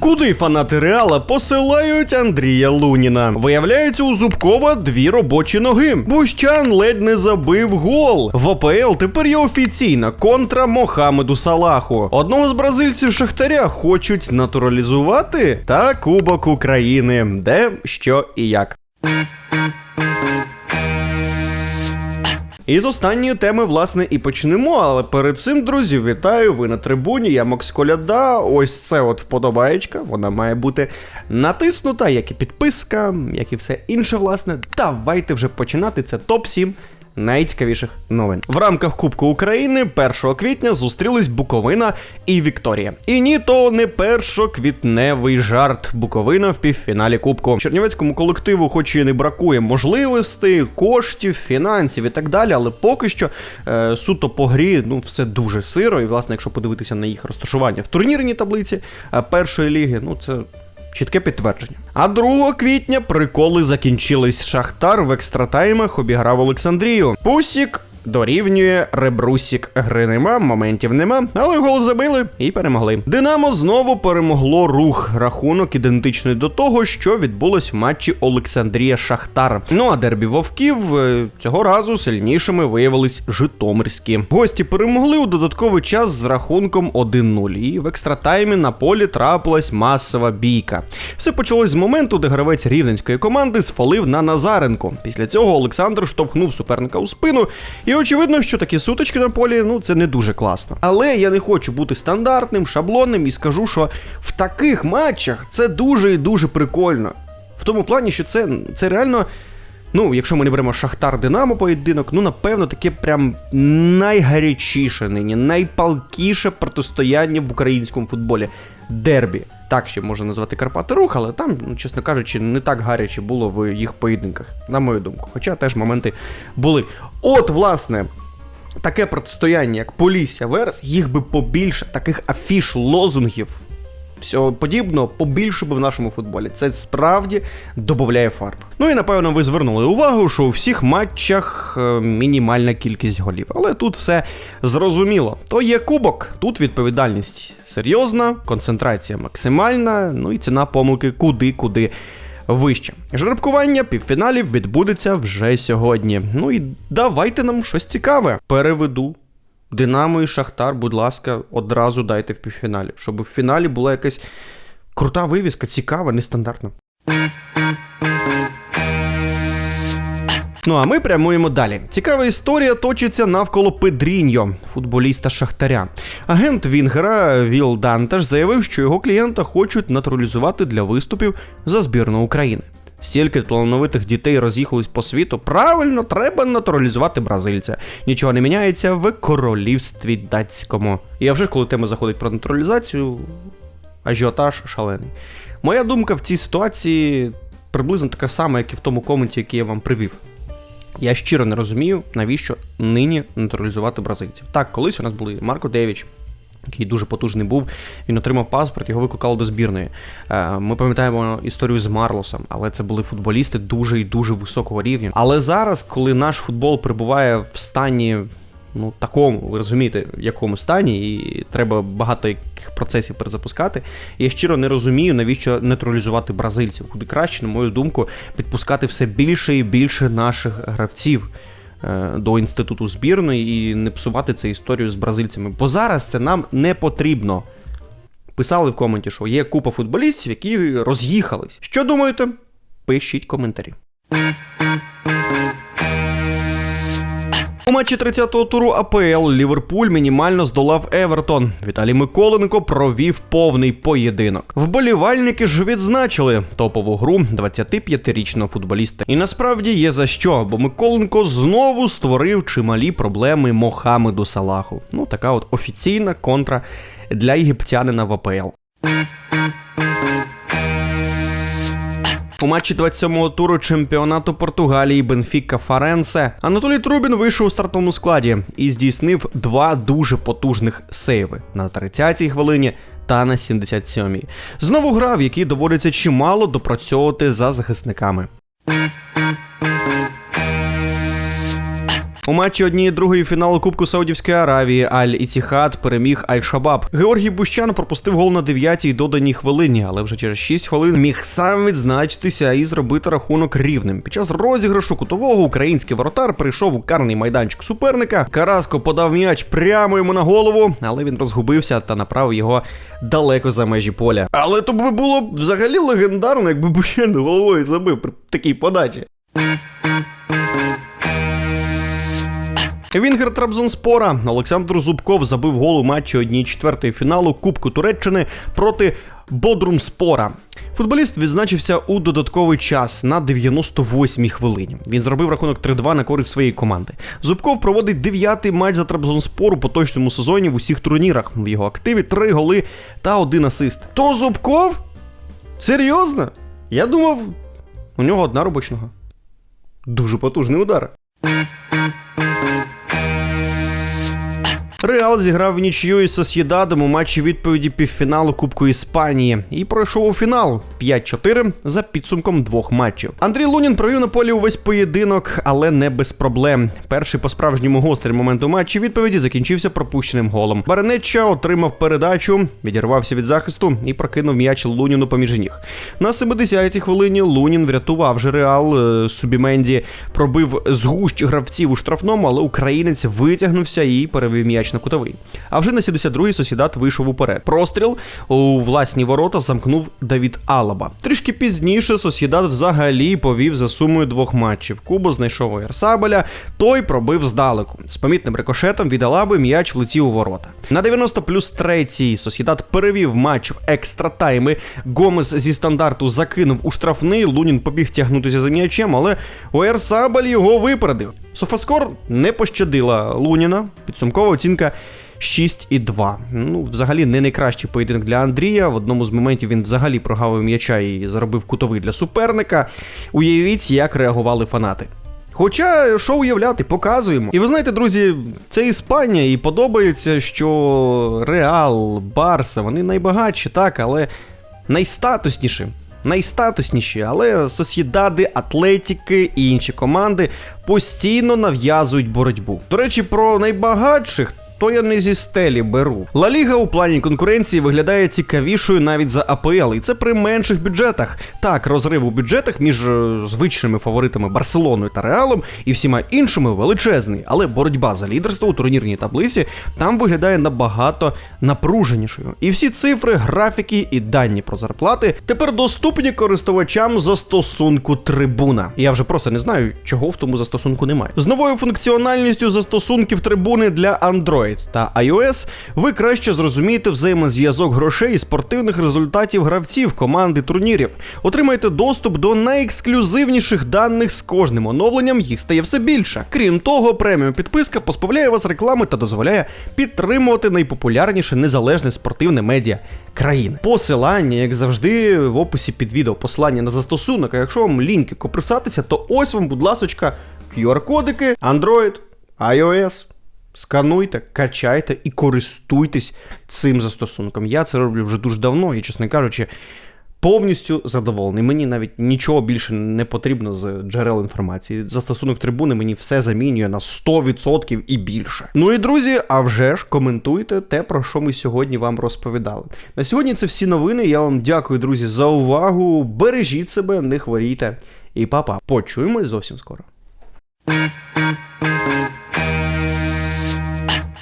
Куди фанати Реала посилають Андрія Луніна? Виявляється, у Зубкова дві робочі ноги. Бущан ледь не забив гол. В АПЛ тепер є офіційна контра Мохамеду Салаху. Одного з бразильців Шахтаря хочуть натуралізувати та Кубок України. Де, що і як. І з останньої теми, власне, і почнемо. Але перед цим, друзі, вітаю! Ви на трибуні. Я Макс Коляда. Ось це от вподобаєчка. Вона має бути натиснута, як і підписка, як і все інше, власне. Давайте вже починати. Це топ 7 найцікавіших новин. В рамках Кубку України 1 квітня зустрілись Буковина і Вікторія. І ні, то не першоквітневий жарт. Буковина в півфіналі Кубку. Чернівецькому колективу, хоч і не бракує можливостей, коштів, фінансів і так далі, але поки що е, суто по грі ну все дуже сиро. І власне, якщо подивитися на їх розташування в турнірній таблиці е, першої ліги, ну це. Чітке підтвердження. А 2 квітня приколи закінчились. Шахтар в екстратаймах обіграв Олександрію. Пусік дорівнює ребрусік. Гри нема, моментів нема, але гол забили і перемогли. Динамо знову перемогло рух. Рахунок ідентичний до того, що відбулось в матчі Олександрія Шахтар. Ну а дербі вовків е, цього разу сильнішими виявились Житомирські. Гості перемогли у додатковий час з рахунком 1-0. І в екстратаймі на полі трапилась масова бійка. Все почалось з моменту, де гравець рівненської команди сфалив на Назаренко. Після цього Олександр штовхнув суперника у спину. Очевидно, що такі сутички на полі ну це не дуже класно. Але я не хочу бути стандартним, шаблонним і скажу, що в таких матчах це дуже і дуже прикольно. В тому плані, що це, це реально. Ну, якщо ми не беремо Шахтар Динамо поєдинок, ну напевно, таке прям найгарячіше нині, найпалкіше протистояння в українському футболі. Дербі. Так ще можна назвати Карпати Рух, але там, ну, чесно кажучи, не так гаряче було в їх поєдинках, на мою думку. Хоча теж моменти були. От, власне, таке протистояння, як Полісся Верес, їх би побільше, таких афіш, лозунгів, всього подібного побільше би в нашому футболі. Це справді додає фарб. Ну і напевно ви звернули увагу, що у всіх матчах е, мінімальна кількість голів. Але тут все зрозуміло. То є кубок, тут відповідальність серйозна, концентрація максимальна, ну і ціна помилки куди-куди. Вище. Жеребкування півфіналів відбудеться вже сьогодні. Ну і давайте нам щось цікаве. Переведу Динамо і Шахтар, будь ласка, одразу дайте в півфіналі, щоб в фіналі була якась крута вивіска, цікава, нестандартна. Ну а ми прямуємо далі. Цікава історія точиться навколо Педріньо, футболіста Шахтаря. Агент Вінгера Віл Данташ заявив, що його клієнта хочуть натуралізувати для виступів за збірну України. Стільки талановитих дітей роз'їхались по світу. Правильно, треба натуралізувати бразильця. Нічого не міняється в королівстві датському. І а вже коли тема заходить про натуралізацію, ажіотаж шалений. Моя думка в цій ситуації приблизно така сама, як і в тому коменті, який я вам привів. Я щиро не розумію, навіщо нині натуралізувати бразильців. Так, колись у нас були Марко Девіч, який дуже потужний був, він отримав паспорт, його викликали до збірної. Е, ми пам'ятаємо історію з Марлосом, але це були футболісти дуже і дуже високого рівня. Але зараз, коли наш футбол перебуває в стані. Ну, такому, ви розумієте, в якому стані, і треба багато яких процесів перезапускати. Я щиро не розумію, навіщо нейтралізувати бразильців. Куди краще, на мою думку, підпускати все більше і більше наших гравців. Е, до інституту збірної і не псувати цю історію з бразильцями. Бо зараз це нам не потрібно. Писали в коменті, що є купа футболістів, які роз'їхались. Що думаєте? Пишіть коментарі. У матчі 30-го туру АПЛ Ліверпуль мінімально здолав Евертон. Віталій Миколенко провів повний поєдинок. Вболівальники ж відзначили топову гру 25-річного футболіста. І насправді є за що, бо Миколенко знову створив чималі проблеми Мохамеду Салаху. Ну, така от офіційна контра для єгиптянина в АПЛ. У матчі 27-го туру чемпіонату Португалії Бенфіка Фаренсе Анатолій Трубін вийшов у стартовому складі і здійснив два дуже потужних сейви на 30-й хвилині та на 77-й. Знову гра, в доводиться чимало допрацьовувати за захисниками. У матчі однієї другої фіналу Кубку Саудівської Аравії Аль Іціхад переміг Аль-Шабаб. Георгій Бущан пропустив гол на 9-й доданій хвилині, але вже через 6 хвилин міг сам відзначитися і зробити рахунок рівним. Під час розіграшу кутового український воротар прийшов у карний майданчик суперника. Караско подав м'яч прямо йому на голову, але він розгубився та направив його далеко за межі поля. Але то би було взагалі легендарно, якби Бущан головою забив при такій подачі. Вінгер Трабзонспора Олександр Зубков забив гол у матчі 1-4 фіналу Кубку Туреччини проти Бодрумспора. Футболіст відзначився у додатковий час на 98-й хвилині. Він зробив рахунок 3-2 на користь своєї команди. Зубков проводить дев'ятий матч за Трабзонспор у поточному сезоні в усіх турнірах. В його активі три голи та один асист. То Зубков? Серйозно? Я думав, у нього одна робочного. Дуже потужний удар. Реал зіграв в нічию із Сосєдадом у матчі відповіді півфіналу Кубку Іспанії і пройшов у фінал 5-4 за підсумком двох матчів. Андрій Лунін провів на полі увесь поєдинок, але не без проблем. Перший по-справжньому гострий момент у матчі відповіді закінчився пропущеним голом. Баренечча отримав передачу, відірвався від захисту і прокинув м'яч Луніну поміж ніг. На 70-й хвилині Лунін врятував же Реал. Е, Субіменді пробив згущ гравців у штрафному, але українець витягнувся і перевів м'яч на кутовий. А вже на 72-й Сосідат вийшов уперед. Простріл у власні ворота замкнув Давід Алаба. Трішки пізніше Сосідат взагалі повів за сумою двох матчів. Кубо знайшов Ерсабеля, той пробив здалеку. З помітним рикошетом від Алаби м'яч влетів у ворота. На 90 плюс 3 Сосідат перевів матч в екстра тайми. Гомес зі стандарту закинув у штрафний. Лунін побіг тягнутися за м'ячем, але Уерсабель його випередив. Софаскор не пощадила Луніна. Підсумкова оцінка 6,2. Ну, взагалі не найкращий поєдинок для Андрія. В одному з моментів він взагалі прогавив м'яча і заробив кутовий для суперника. Уявіть, як реагували фанати. Хоча, що уявляти, показуємо. І ви знаєте, друзі, це Іспанія, і подобається, що Реал, Барса, вони найбагатші, так, але найстатусніші. Найстатусніші, але сосідади, Атлетіки і інші команди постійно нав'язують боротьбу. До речі, про найбагатших. То я не зі стелі беру. Ла Ліга у плані конкуренції виглядає цікавішою навіть за АПЛ, і це при менших бюджетах. Так, розрив у бюджетах між е, звичними фаворитами Барселоною та Реалом і всіма іншими величезний, але боротьба за лідерство у турнірній таблиці там виглядає набагато напруженішою. І всі цифри, графіки і дані про зарплати тепер доступні користувачам застосунку трибуна. Я вже просто не знаю, чого в тому застосунку немає. З новою функціональністю застосунків трибуни для Android та iOS ви краще зрозумієте взаємозв'язок грошей і спортивних результатів гравців команди турнірів. Отримайте доступ до найексклюзивніших даних з кожним оновленням, їх стає все більше. Крім того, преміум підписка позбавляє вас реклами та дозволяє підтримувати найпопулярніше незалежне спортивне медіа країни. Посилання, як завжди, в описі під відео посилання на застосунок. А якщо вам ліньки коприсатися, то ось вам, будь ласочка, QR-кодики, Android, iOS. Скануйте, качайте і користуйтесь цим застосунком. Я це роблю вже дуже давно і, чесно кажучи, повністю задоволений. Мені навіть нічого більше не потрібно з джерел інформації. Застосунок трибуни мені все замінює на 100% і більше. Ну і друзі, а вже ж коментуйте те, про що ми сьогодні вам розповідали. На сьогодні це всі новини. Я вам дякую, друзі, за увагу. Бережіть себе, не хворійте. І папа, почуємось зовсім скоро.